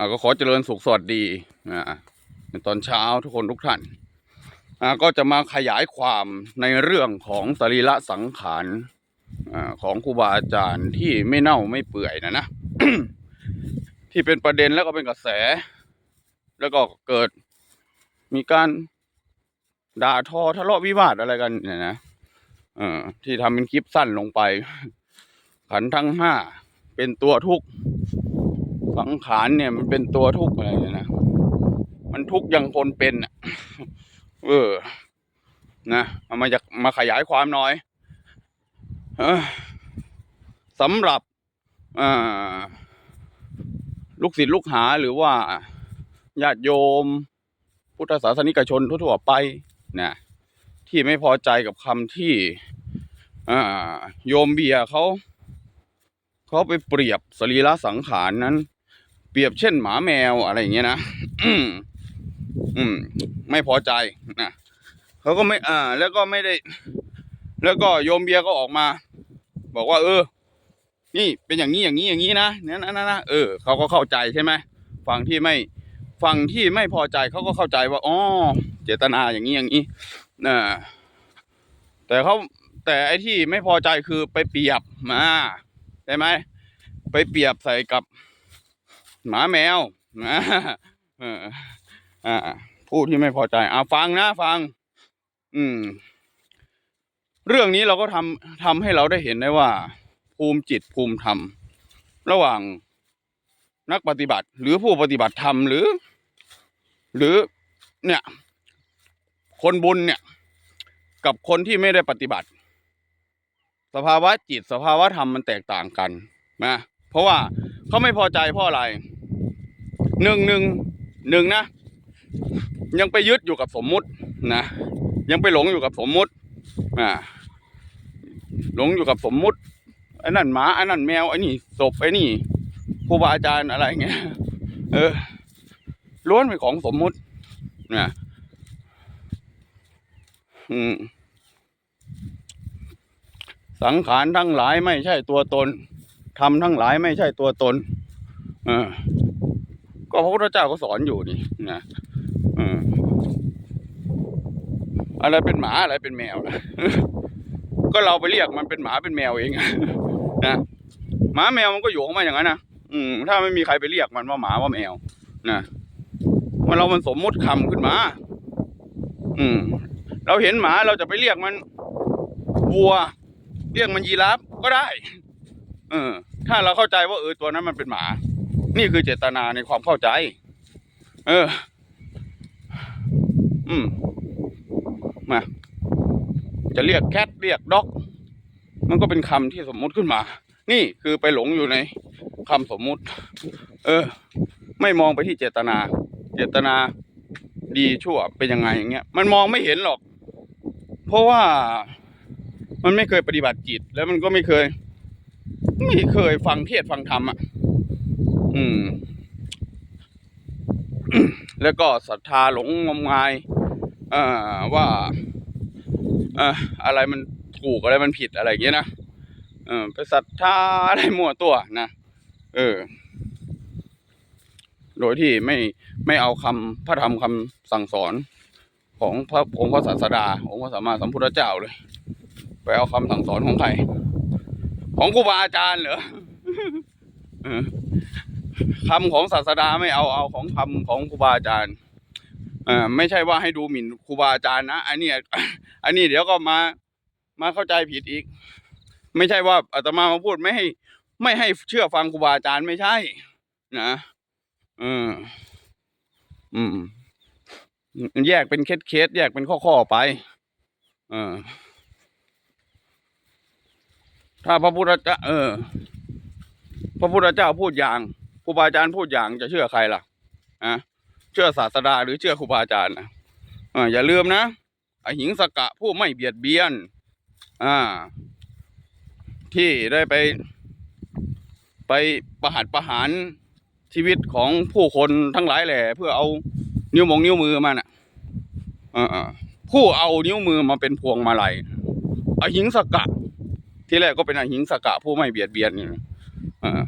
่าก็ขอเจริญสุขสวัสดีอ่าในตอนเช้าทุกคนทุกท่านอ่าก็จะมาขยายความในเรื่องของสรีระสังขารอ่าของครูบาอาจารย์ที่ไม่เน่าไม่เปื่อยนะนะที่เป็นประเด็นแล้วก็เป็นกระแส แล้วก็เกิดมีการด่าทอทะเลาะวิวาทอะไรกันเนี่ยนะเออที่ทำเป็นคลิปสั้นลงไป ขันทั้งห้าเป็นตัวทุกข์ สังขารเนี่ยมันเป็นตัวทุกข์อะไรเนี่ยนะ มันทุกข์อยังคนเป็นอะเออ นะเอามาจากมาขยายความหน่อยออสำหรับอ่าลูกศิษย์ลูกหาหรือว่าญาติโยม พุทธศาสนิกชนทั่วๆไปนะที่ไม่พอใจกับคำที่โยมเบียร์เขาเขาไปเปรียบสรีระสังขารนั้น เปรียบเช่นหมาแมวอะไรอย่างเงี้ยนะอืม ไม่พอใจนะเขาก็ไม่ อ่า แล้วก็ไม่ได้ แล้วก็โยมเบียก็ออกมา บอกว่า เออ นี่เป็นอย่างนี้อย่างนี้อย่างนี้นะเนี่ยนะนะนะเออเขาก็เข้าใจใช่ไหมฝั่งที่ไม่ฝั่งที่ไม่พอใจเขาก็เข้าใจว่าอ๋อเจตนาอย่างนี้อย่างนี้นะแต่เขาแต่ไอ้ที่ไม่พอใจคือไปเปรียบมาใช่ไหมไปเปรียบใส่กับ หมาแมวนะผู้ที่ไม่พอใจเอาฟังนะฟัง อืม เรื่องนี้เราก็ทำทำให้เราได้เห็นได้ว่า ภูมิจิตภูมิธรรม ระหว่างนักปฏิบัติ หรือผู้ปฏิบัติธรรมหรือ หรือเนี่ย คนบุญเนี่ย กับคนที่ไม่ได้ปฏิบัติ สภาวะจิตสภาวะธรรมมันแตกต่างกันนะเพราะว่าเขาไม่พอใจเพราะอะไร หนึ่งหนึ่งหนึ่งนะ ยังไปยึดอยู่กับสมมุตินะยังไปหลงอยู่กับสมมุติอ่าหลงอยู่กับสมมุติไอ้นั่นหมาไอ้นั่นแมวไอ้นี่ศพไอ้นี่ครูบาอาจารย์อะไรเงี้ยเออล้วนเป็นของสมมุตินะอืมสังขารทั้งหลายไม่ใช่ตัวตนทำทั้งหลายไม่ใช่ตัวตน เออ พระพุทธเจ้าก็สอนอยู่นี่นะอะไรเป็นหมาอะไรเป็นแมวนะก็เราไปเรียกมันเป็นหมาเป็นแมวเองนะหมาแมวมันก็อยู่ของมันอย่างนั้นนะอืม ถ้าไม่มีใครไปเรียกมันว่าหมาว่าแมวนะมันเรามันสมมุติคำขึ้นมา อืม เราเห็นหมาเราจะไปเรียกมันวัว เรียกมันยีราฟก็ได้ เออ ถ้าเราเข้าใจว่าเออตัวนั้นมันเป็นหมา นี่คือเจตนาในความเข้าใจ เออ อืม มา จะเรียกแคทเรียกด็อก มันก็เป็นคำที่สมมุติขึ้นมา นี่คือไปหลงอยู่ในคำสมมุติ เออ ไม่มองไปที่เจตนา เจตนาดีชั่วเป็นยังไงอย่างเงี้ย มันมองไม่เห็นหรอก เพราะว่ามันไม่เคยปฏิบัติจิต แล้วมันก็ไม่เคย ไม่เคยฟังเทศฟังธรรมอะ อืม แล้วก็ศรัทธาหลงงมงายอ่ว่าอ่ออะไรมันถูกอะไรมันผิดอะไรอย่างเงี้ยนะเออไปศรัทธาอะไรมั่วตัวนะเออ โดยที่ไม่ไม่เอาคำพระธรรมคำสั่งสอนของพระองค์พระศาสดา องค์พระสัมมาสัมพุทธเจ้าเลย ไปเอาคำสั่งสอนของใครของครูบาอาจารย์เหรอ คำของศาสดาไม่เอาเอาของคำของครูบาอาจารย์เออไม่ใช่ว่าให้ดูหมิ่นครูบาอาจารย์นะอันนี้อันนี้เดี๋ยวก็มามาเข้าใจผิดอีก ไม่ใช่ว่าอาตมามาพูดไม่ให้ ไม่ให้เชื่อฟังครูบาอาจารย์ไม่ใช่ นะเอออืมแยกเป็นเคสเคสๆแยกเป็นข้อข้อๆไปเออถ้าพระพุทธเจ้าเออ พระพุทธเจ้าพูดอย่าง รูบาอาจารย์พูดอย่างจะเชื่อใครล่ะอะเชื่อศาสดาหรือเชื่อครูบาอาจารย์นะอ่าอย่าลืมนะอหิงสกะผู้ไม่เบียดเบียน อ่า ที่ได้ไป ไปประหัตประหารชีวิตของผู้คนทั้งหลายแหล่เพื่อเอานิ้วมงนิ้วมือมาน่ะอ่าผู้เอานิ้วมือมาเป็นพวงมาลัยอหิงสกะ ที่แรกก็เป็นอหิงสกะผู้ไม่เบียดเบียนนี่นะอ่า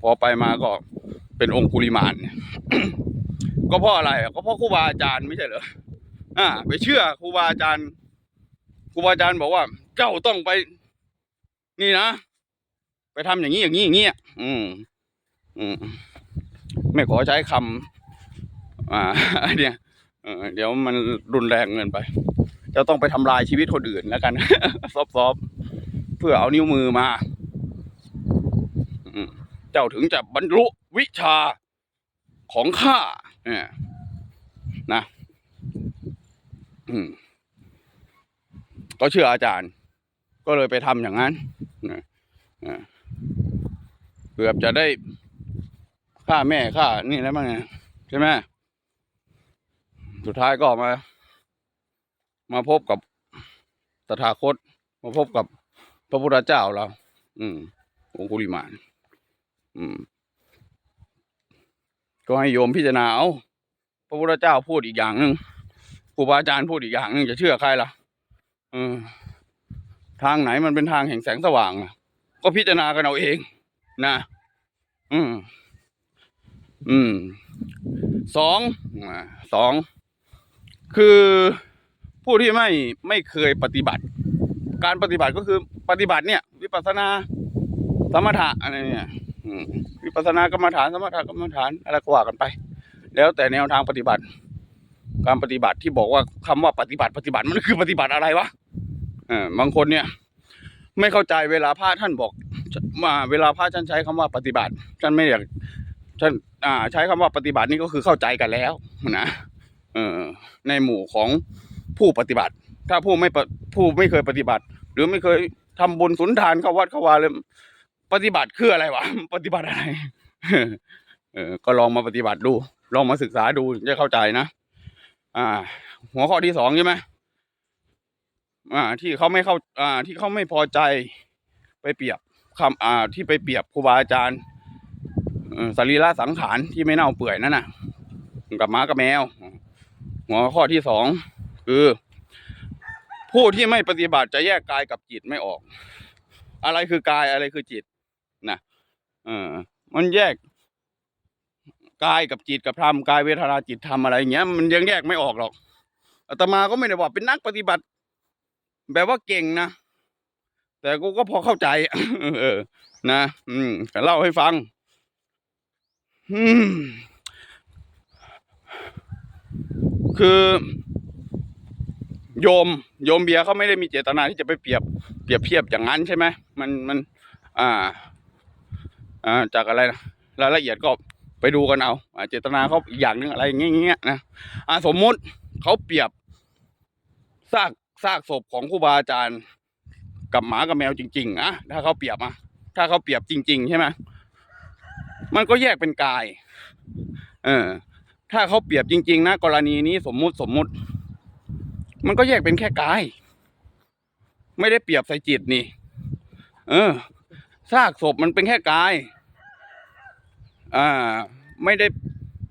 พอไปมาก็เป็นองคุลิมานก็เพราะอะไรก็เพราะครูบาอาจารย์ไม่ใช่เหรออ่า ไปเชื่อครูบาอาจารย์ครูบาอาจารย์บอกว่า เจ้าต้องไป นี่นะไปทำอย่างนี้อย่างนี้อย่างนี้ยอืม อืม ไม่ขอใช้คำอ่าเนี่ยเดี๋ยวมันรุนแรงเกินไป จะต้องไปทำลายชีวิตคนอื่นแล้วกัน ซอบๆเพื่อเอานิ้วมือมา เจ้าถึงจะบรรลุวิชาของข้าเนี่ยนะอืมก็เชื่ออาจารย์ ก็เลยไปทำอย่างนั้นนะอ่าเกือบจะได้ฆ่าแม่ฆ่านี่แล้วมั้งไงใช่ไหมสุดท้ายก็มา มาพบกับตถาคต มาพบกับพระพุทธเจ้าเรา อืมองคุลิมาน ก็ให้โยมพิจารณาเอาพระพุทธเจ้าพูดอีกอย่างหนึ่งครูบาอาจารย์พูดอีกอย่างหนึ่งจะเชื่อใครล่ะทางไหนมันเป็นทางแห่งแสงสว่างก็พิจารณากันเอาเอง นะ อืม อืมสองสอง คือผู้ที่ไม่ไม่เคยปฏิบัติ การปฏิบัติก็คือปฏิบัติเนี่ย วิปัสสนาสมถะอะไรเนี่ย วิปัสสนากรรมฐานสมถกรรมฐานอะไรก็ว่ากันไป แล้วแต่แนวทางปฏิบัติ การปฏิบัติที่บอกว่าคำว่าปฏิบัติปฏิบัติมันคือปฏิบัติอะไรวะเออบางคนเนี่ย ไม่เข้าใจเวลาพระท่านบอกมาเวลาพระท่านใช้คำว่าปฏิบัติท่านไม่อยากท่านอ่า ใช้คำว่าปฏิบัตินี่ก็คือเข้าใจกันแล้วนะเออในหมู่ของผู้ปฏิบัติ ถ้าผู้ไม่ผู้ไม่เคยปฏิบัติ หรือไม่เคยทำบุญสุนทานเข้าวัดเข้าวาเลย ปฏิบัติคืออะไรวะปฏิบัติอะไรเออก็ลองมาปฏิบัติดู ลองมาศึกษาดูจะเข้าใจนะอ่า หัวข้อที่สองใช่ไหมอ่า ที่เขาไม่เข้า อ่า ที่เขาไม่พอใจไปเปรียบคำอ่า ที่ไปเปรียบครูบาอาจารย์สรีระสังขารที่ไม่เน่าเปื่อยนั่นน่ะ กับม้ากับแมว หัวข้อที่สองคือ ผู้ที่ไม่ปฏิบัติจะแยกกายกับจิตไม่ออก อะไรคือกายอะไรคือจิต นะเออ มันแยกกายกับจิตกับธรรมกายเวทนาจิตธรรมอะไรอย่างเงี้ย มันยังแยกไม่ออกหรอกอาตมาก็ไม่ได้บอกเป็นนักปฏิบัติ แบบว่าเก่งนะแต่กูก็พอเข้าใจ เออ นะอืมเล่าให้ฟังอืมคือโยมโยมเบียร์เขาไม่ได้มีเจตนาที่จะไปเปรียบ เปรียบเทียบอย่างนั้นใช่ไหมมันมัน อ่า จากอะไรนะรายละเอียดก็ไปดูกันเอาอเจตนาเขาอีกอย่างหนึงอะไรอย่างเงี้ยนะอ่าสมมุติเขาเปรียบซากซากศพของครูบาอาจารย์กับหมากับแมวจริงๆอะถ้าเขาเปรียบอะถ้าเขาเปรียบจริง ๆ ใช่ไหมมันก็แยกเป็นกาย เออ ถ้าเขาเปรียบจริง ๆ นะ กรณีนี้สมมุติสมมุติ มันก็แยกเป็นแค่กาย ไม่ได้เปรียบใส่จิตนี่ เออ ซากศพมันเป็นแค่กาย อ่า ไม่ได้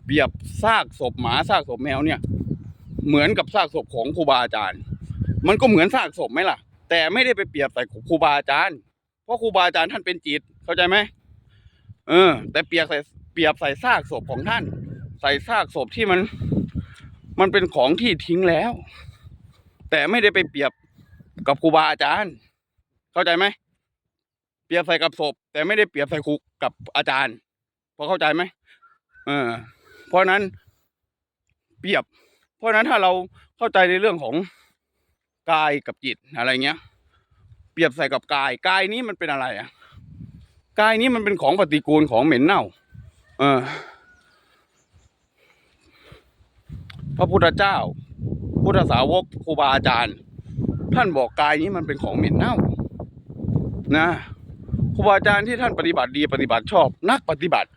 เปรียบซากศพหมาซากศพแมวเนี่ย เหมือนกับซากศพของครูบาอาจารย์ มันก็เหมือนซากศพไหมล่ะ แต่ไม่ได้ไปเปรียบใส่ครูบาอาจารย์ เพราะครูบาอาจารย์ท่านเป็นจิต เข้าใจไหมเออ แต่เปรียบใส่เปรียบใส่ซากศพของท่าน ใส่ซากศพที่มัน มันเป็นของที่ทิ้งแล้ว แต่ไม่ได้ไปเปรียบกับครูบาอาจารย์ เข้าใจไหม เปรียบใส่กับศพ แต่ไม่ได้เปรียบใส่ครูกับอาจารย์พอเข้าใจไหมเออเพราะนั้น เปรียบ เพราะฉะนั้นถ้าเราเข้าใจในเรื่องของกายกับจิตอะไรเงี้ย เปรียบใส่กับกายกายนี้มันเป็นอะไรอะกายนี้มันเป็นของปฏิกูลของเหม็นเน่า เออ พระพุทธเจ้า พุทธสาวกครูบาอาจารย์ ท่านบอกกายนี้มันเป็นของเหม็นเน่า นะ ครูบาอาจารย์ที่ท่านปฏิบัติดีปฏิบัติชอบ นักปฏิบัติ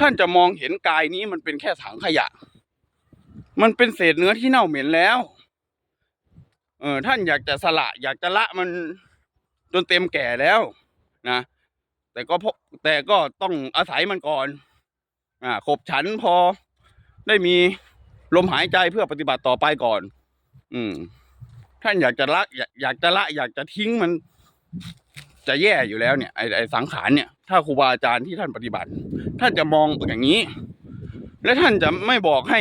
ท่านจะมองเห็นกายนี้มันเป็นแค่ถังขยะ มันเป็นเศษเนื้อที่เน่าเหม็นแล้วเออท่านอยากจะสละ อยากจะละมันจนเต็มแก่แล้วนะแต่ก็พแต่ก็ต้องอาศัยมันก่อนอ่าขบฉันพอได้มีลมหายใจเพื่อปฏิบัติต่อไปก่อน อืม ท่านอยากจะละอยากอยากจะละ อยากจะทิ้งมัน จะแย่อยู่แล้วเนี่ยไอ้ไอ้สังขารเนี่ย ถ้าครูบาอาจารย์ที่ท่านปฏิบัติ ท่านจะมองอย่างนี้ และท่านจะไม่บอกให้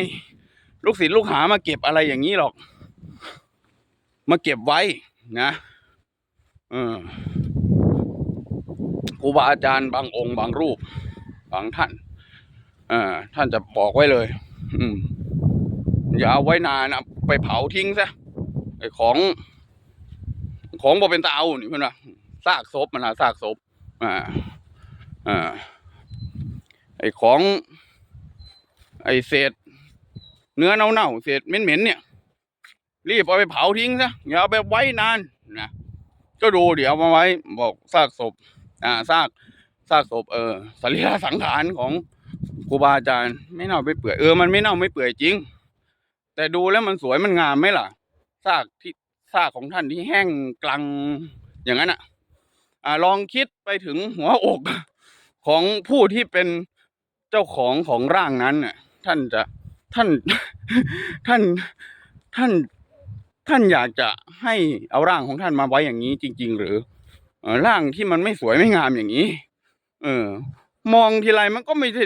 ลูกศิษย์ลูกหามาเก็บอะไรอย่างนี้หรอก มาเก็บไว้นะเออครูบาอาจารย์บางองค์บางรูป บางท่านเออท่านจะบอกไว้เลย อืมอย่าเอาไว้นานนะไปเผาทิ้งซะไอของ ของบ่เป็นตาเอานี่เพื่อนว่า ซากศพมันนะซากศพอ่าอ่าไอของ ไอเศษ เนื้อเน่าๆเศษเหม็นๆเนี่ย รีบเอาไปเผาทิ้งซะอย่าเอาไปไว้นานนะก็ดูเดี๋ยวเอามาไว้บอกซากศพ อ่าซากซากศพเออสรีระสังขารของครูบาอาจารย์ไม่เน่าไม่เปื่อยเออมันไม่เน่าไม่เปื่อยจริง แต่ดูแล้วมันสวยมันงามไหมล่ะซากที่ซากของท่านที่แห้งกลังอย่างนั้นอะ อลองคิดไปถึงหัวอกของผู้ที่เป็นเจ้าของของร่างนั้นน่ะท่านจะท่านท่านท่านท่านอยากจะให้เอาร่างของท่านมาไว้อย่างนี้จริง ๆ หรืออร่างที่มันไม่สวยไม่งามอย่างนี้ เออ มองทีไรมันก็ไม่ใช่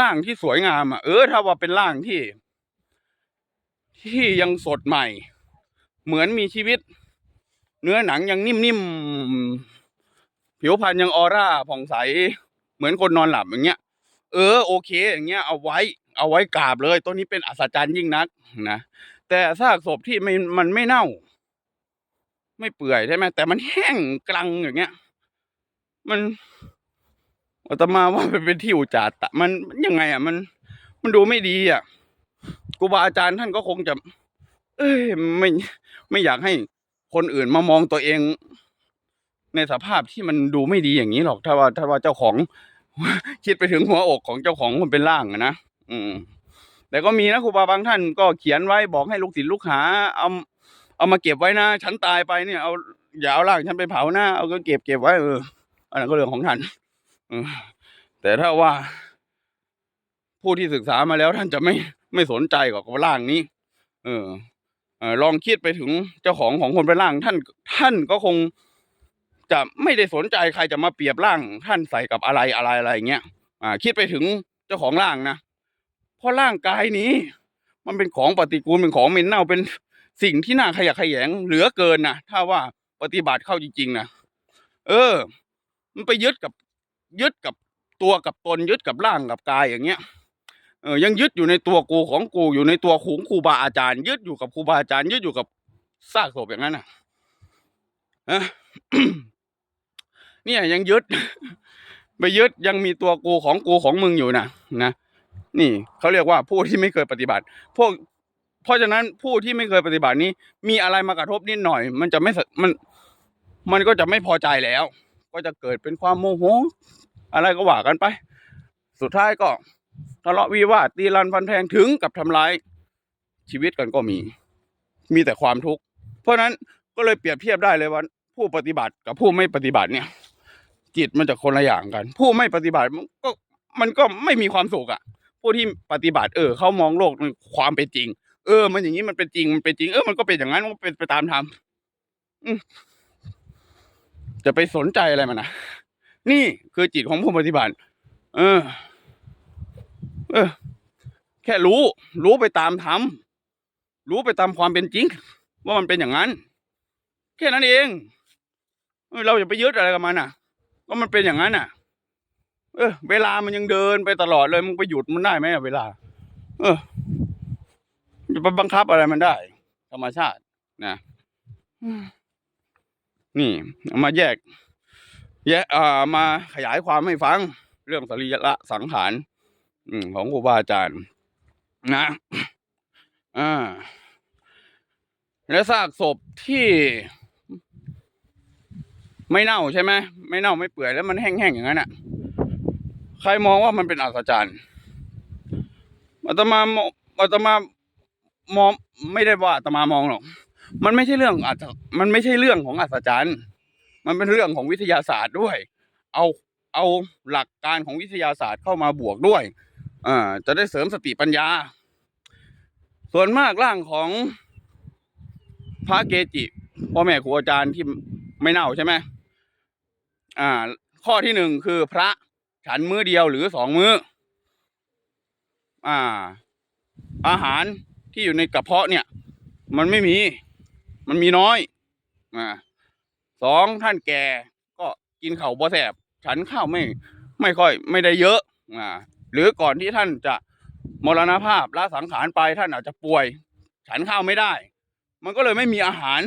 ร่างที่สวยงามอะ เออ ถ้าว่าเป็นร่างที่ ที่ยังสดใหม่ เหมือนมีชีวิต เนื้อหนังยังนิ่มๆ ผิวพรรณยังออร่าผ่องใส เหมือนคนนอนหลับอย่างเงี้ย เออโอเค อย่างเงี้ยเอาไว้ เอาไว้กราบเลยตัวนี้เป็นอัศจรรย์ยิ่งนักนะแต่ซากศพที่ไม่มันไม่เน่า ไม่เปื่อยใช่ไหมแต่มันแห้งกลังอย่างเงี้ย มันอาตมาว่ามันเป็นที่อุจจาระมันยังไง อะ มัน มันดูไม่ดีอะครูบาอาจารย์ท่านก็คงจะ เอ้ยไม่ไม่อยากให้คนอื่นมามองตัวเอง ในสภาพที่มันดูไม่ดีอย่างนี้หรอก ถ้าว่าถ้าว่าเจ้าของ คิดไปถึงหัวอกของเจ้าของคนเป็นร่างนะอืม แต่ก็มีนะครูบาบางท่านก็เขียนไว้บอกให้ลูกศิษย์ลูกหาเอาเอามาเก็บไว้นะฉันตายไปเนี่ยเอาอย่าเอาร่างฉันไปเผานะเอาก็เก็บเก็บไว้เอออันนั้นก็เรื่องของท่านแต่ถ้าว่า ผู้ที่ศึกษามาแล้วท่านจะไม่ไม่สนใจกับร่างนี้ เออลองคิดไปถึงเจ้าของของคนเป็นร่างท่าน ท่านก็คง จะไม่ได้สนใจใครจะมาเปรียบร่างท่านใส่กับอะไรอะไรอะไรเงี้ยอ่า คิดไปถึงเจ้าของร่างนะเพราะร่างกายนี้ มันเป็นของปฏิกูลเป็นของเหม็นเน่าเป็นสิ่งที่น่าขยะแขยงเหลือเกินนะถ้าว่าปฏิบัติเข้าจริงๆนะเออ มันไปยึดกับยึดกับตัวกับตนยึดกับร่างกับกายอย่างเงี้ยเออยังยึดอยู่ในตัวกูของกูอยู่ในตัวของครูบาอาจารย์ ยึดอยู่กับครูบาอาจารย์ ยึดอยู่กับซากศพอย่างนั้นน่ะ เนี่ยยังยึด ไปยึดยังมีตัวกูของกูของมึงอยู่นะนะนี่เขาเรียกว่าผู้ที่ไม่เคยปฏิบัติ พวก เพราะฉะนั้นผู้ที่ไม่เคยปฏิบัตินี้ มีอะไรมากระทบนิดหน่อย มันจะไม่สมันมันก็จะไม่พอใจแล้ว ก็จะเกิดเป็นความโมโหอะไรก็ว่ากันไป สุดท้ายก็ทะเลาะวิวาทตีรันฟันแทงถึงกับทำร้ายชีวิตกันก็มี มีแต่ความทุกข์เพราะนั้นก็เลยเปรียบเทียบได้เลยว่าผู้ปฏิบัติกับผู้ไม่ปฏิบัติเนี่ย จิตมันจะคนละอย่างกัน ผู้ไม่ปฏิบัติมันก็มันก็ไม่มีความสุขอะ่ะ ผู้ที่ปฏิบัติ เออเขามองโลกในความเป็นจริง เออ มันอย่างนี้มันเป็นจริงมันเป็นจริงเออมันก็เป็นอย่างนั้นมันเป็นไปตามธรรมอืมจะไปสนใจอะไรมันนะนี่คือจิตของผู้ปฏิบัติ เออ เออ แค่รู้ รู้ไปตามธรรมรู้ไปตามความเป็นจริง ว่ามันเป็นอย่างนั้น แค่นั้นเองเออเราอย่าไปยึดอะไรกับมันอะ ก็มันเป็นอย่างนั้นอะ เออ เวลามันยังเดินไปตลอดเลยมึงไปหยุดมันได้ไหมอะเวลา เออจะไปบังคับอะไรมันได้ ธรรมชาตินะอืมนี่เอามาแยก แยกอ่ามาขยายความให้ฟัง เรื่องสรีระสังขารอืมของครูบาอาจารย์ นะอ่าและซากศพที่ ไม่เน่าใช่ไหมไม่เน่าไม่เปื่อยแล้วมันแห้งๆอย่างนั้นอะ ใครมองว่ามันเป็นอัศจรรย์อาตมาอาตมามองไม่ได้ว่าอาตมามองหรอกมันไม่ใช่เรื่องอาจมันไม่ใช่เรื่องของอัศจรรย์มันเป็นเรื่องของวิทยาศาสตร์ด้วย เอาเอาหลักการของวิทยาศาสตร์เข้ามาบวกด้วยอ่าจะได้เสริมสติปัญญา ส่วนมากร่างของพระเกจิพ่อแม่ครูอาจารย์ที่ไม่เน่าใช่ไหม อ่า ข้อที่หนึ่งคือพระฉันมื้อเดียวหรือสองมื้อ อ่า อาหารที่อยู่ในกระเพาะเนี่ย มันไม่มี มันมีน้อยอ่าสองท่านแก่ก็กินข้าวบ่แสบ ฉันข้าวไม่ไม่ค่อยไม่ได้เยอะอ่าหรือก่อนที่ท่านจะมรณภาพละสังขารไปท่านอาจจะป่วย ฉันข้าวไม่ได้ มันก็เลยไม่มีอาหาร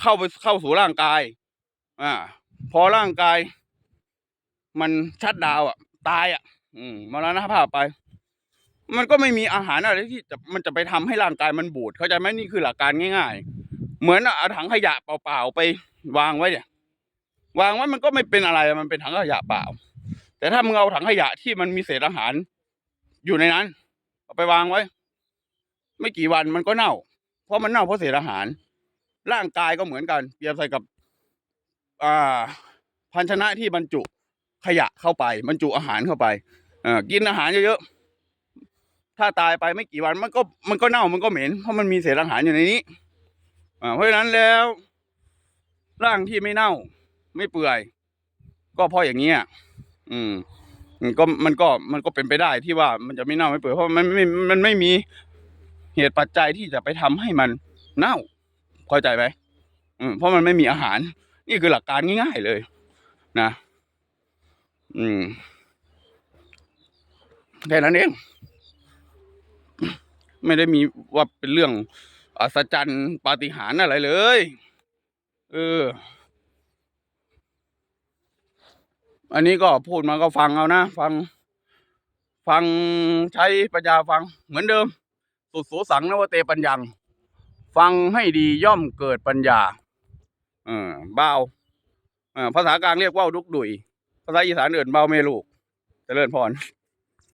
เข้าไปเข้าสู่ร่างกาย อ่า พอร่างกาย มันชัดดาวอะ ตายอะ อืมมรณภาพไป มันก็ไม่มีอาหารอะไรที่จะมันจะไปทำให้ร่างกายมันบูดเข้าใจไหมนี่คือหลักการง่าย ๆ เหมือนเอาถังขยะเปล่าๆไปวางไว้เนี่ย วางไว้มันก็ไม่เป็นอะไรมันเป็นถังขยะเปล่า แต่ถ้ามึงเอาถังขยะที่มันมีเศษอาหาร อยู่ในนั้นเอาไปวางไว้ ไม่กี่วันมันก็เน่า เพราะมันเน่าเพราะเศษอาหาร ร่างกายก็เหมือนกัน เปรียบใส่กับ ภาชนะที่บรรจุขยะเข้าไปบรรจุอาหารเข้าไปอ่อกินอาหารเยอะๆถ้าตายไปไม่กี่วันมันก็มันก็เน่ามันก็เหม็นเพราะมันมีเศษอาหารอยู่ในนี้อ่าเพราะฉะนั้นแล้วร่างที่ไม่เน่า ไม่เปื่อย ก็เพราะอย่างนี้อืมมันก็มันก็มันก็เป็นไปได้ที่ว่ามันจะไม่เน่าไม่เปื่อยเพราะมันไม่มันไม่มีเหตุปัจจัยที่จะไปทำให้มันเน่าเข้าใจไหมอืมเพราะมันไม่มีอาหาร นี่คือหลักการง่ายๆเลย นะ อืมแค่นั้นเอง ไม่ได้มีว่าเป็นเรื่องอัศจรรย์ปาฏิหาริย์อะไรเลย เออ อันนี้ก็พูดมาก็ฟังเอานะ ฟัง ฟังใช้ปัญญาฟัง เหมือนเดิม สุดโสสังนวเตปัญญัง ฟังให้ดีย่อมเกิดปัญญา เออเบาเออภาษากลางเรียกว่าวดุกดุยภาษาอีสานเอื่นเบาเมลูกเจริญพร